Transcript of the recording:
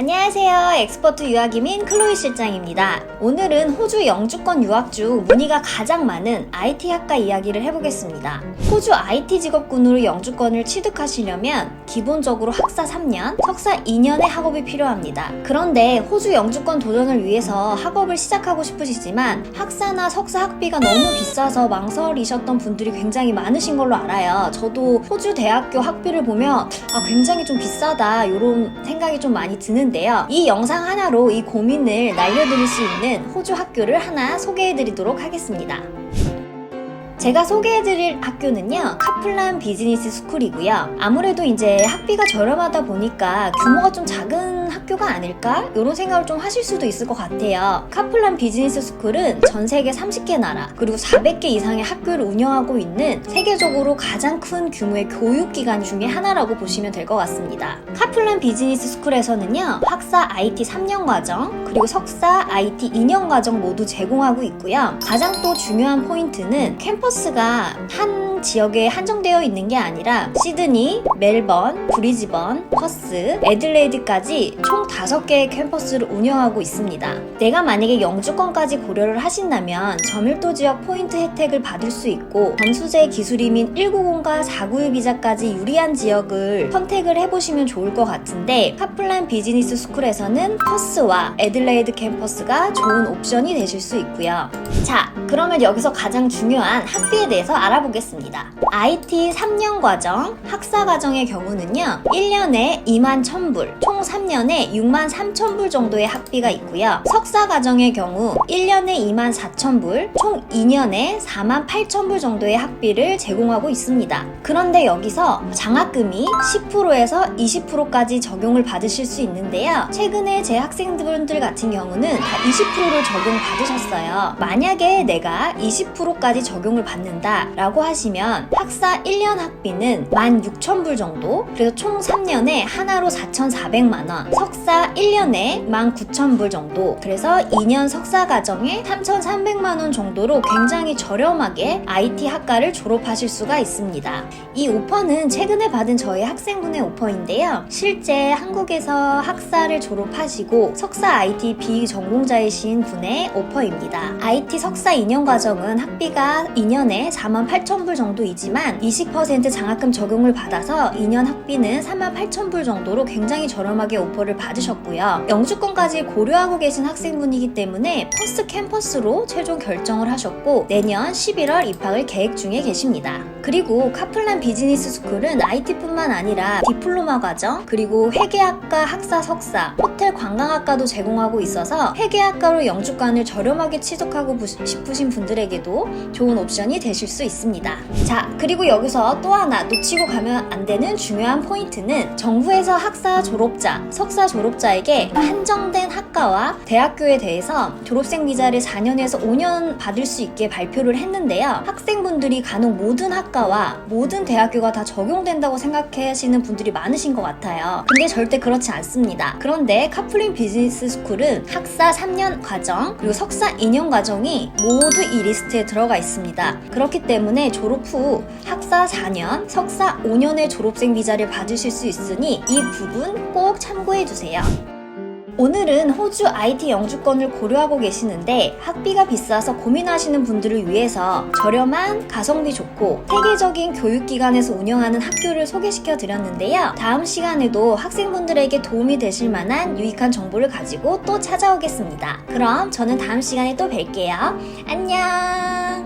안녕하세요. 엑스퍼트 유학이민 클로이 실장입니다. 오늘은 호주 영주권 유학 중 문의가 가장 많은 IT 학과 이야기를 해보겠습니다. 호주 IT 직업군으로 영주권을 취득하시려면 기본적으로 학사 3년, 석사 2년의 학업이 필요합니다. 그런데 호주 영주권 도전을 위해서 학업을 시작하고 싶으시지만 학사나 석사 학비가 너무 비싸서 망설이셨던 분들이 굉장히 많으신 걸로 알아요. 저도 호주 대학교 학비를 보면 아, 굉장히 좀 비싸다 이런 생각이 좀 많이 드는 데요. 이 영상 하나로 이 고민을 날려드릴 수 있는 호주 학교를 하나 소개해드리도록 하겠습니다. 제가 소개해드릴 학교는요, 카플란 비즈니스 스쿨이고요. 아무래도 이제 학비가 저렴하다 보니까 규모가 좀 작은 학교가 아닐까? 이런 생각을 좀 하실 수도 있을 것 같아요. 카플란 비즈니스 스쿨은 전 세계 30개 나라, 그리고 400개 이상의 학교를 운영하고 있는 세계적으로 가장 큰 규모의 교육기관 중에 하나라고 보시면 될 것 같습니다. 카플란 비즈니스 스쿨에서는요, 학사 IT 3년 과정, 그리고 석사 IT 2년 과정 모두 제공하고 있고요. 가장 또 중요한 포인트는 캠퍼스 가 한 지역에 한정되어 있는 게 아니라 시드니, 멜번, 브리즈번, 퍼스, 애들레이드까지 총 5개의 캠퍼스를 운영하고 있습니다. 내가 만약에 영주권까지 고려를 하신다면 저밀도 지역 포인트 혜택을 받을 수 있고 점수제 기술이 민 190과 491 비자까지 유리한 지역을 선택을 해보시면 좋을 것 같은데 카플란 비즈니스 스쿨에서는 퍼스와 애들레이드 캠퍼스가 좋은 옵션이 되실 수 있고요. 자, 그러면 여기서 가장 중요한 학비에 대해서 알아보겠습니다. IT 3년 과정, 학사 과정의 경우는요, 1년에 2만 1000불, 총 3년에 6만 3000불 정도의 학비가 있고요. 석사 과정의 경우 1년에 2만 4000불, 총 2년에 4만 8000불 정도의 학비를 제공하고 있습니다. 그런데 여기서 장학금이 10%에서 20%까지 적용을 받으실 수 있는데요. 최근에 제 학생분들 같은 경우는 다 20%를 적용받으셨어요. 만약에 내가 20%까지 적용을 받는다 라고 하시면 학사 1년 학비는 16,000불 정도, 그래서 총 3년에 하나로 4,400만원, 석사 1년에 19,000불 정도, 그래서 2년 석사 과정에 3,300만원 정도로 굉장히 저렴하게 IT 학과를 졸업하실 수가 있습니다. 이 오퍼는 최근에 받은 저희 학생분의 오퍼인데요. 실제 한국에서 학사를 졸업하시고 석사 IT 비전공자이신 분의 오퍼입니다. IT 석사 2년 과정은 학비가 2년 에 4만 8천 불 정도이지만 20% 장학금 적용을 받아서 2년 학비는 3만 8천 불 정도로 굉장히 저렴하게 오퍼를 받으셨고요. 영주권까지 고려하고 계신 학생분이기 때문에 퍼스트 캠퍼스로 최종 결정을 하셨고 내년 11월 입학을 계획 중에 계십니다. 그리고 카플란 비즈니스 스쿨은 IT뿐만 아니라 디플로마 과정, 그리고 회계학과 학사 석사, 호텔 관광학과도 제공하고 있어서 회계학과로 영주권을 저렴하게 취득하고 부- 싶으신 분들에게도 좋은 옵션이 되실 수 있습니다. 자, 그리고 여기서 또 하나 놓치고 가면 안 되는 중요한 포인트는 정부에서 학사 졸업자, 석사 졸업자에게 한정된 학과와 대학교에 대해서 졸업생 비자를 4년에서 5년 받을 수 있게 발표를 했는데요. 학생분들이 간혹 모든 학과와 모든 대학교가 다 적용된다고 생각하시는 분들이 많으신 것 같아요. 근데 절대 그렇지 않습니다. 그런데 카플린 비즈니스 스쿨은 학사 3년 과정 그리고 석사 2년 과정이 모두 이 리스트에 들어가 있습니다. 그렇기 때문에 졸업 후 학사 4년, 석사 5년의 졸업생 비자를 받으실 수 있으니 이 부분 꼭 참고해 주세요. 오늘은 호주 IT 영주권을 고려하고 계시는데 학비가 비싸서 고민하시는 분들을 위해서 저렴한 가성비 좋고 세계적인 교육기관에서 운영하는 학교를 소개시켜 드렸는데요. 다음 시간에도 학생분들에게 도움이 되실 만한 유익한 정보를 가지고 또 찾아오겠습니다. 그럼 저는 다음 시간에 또 뵐게요. 안녕!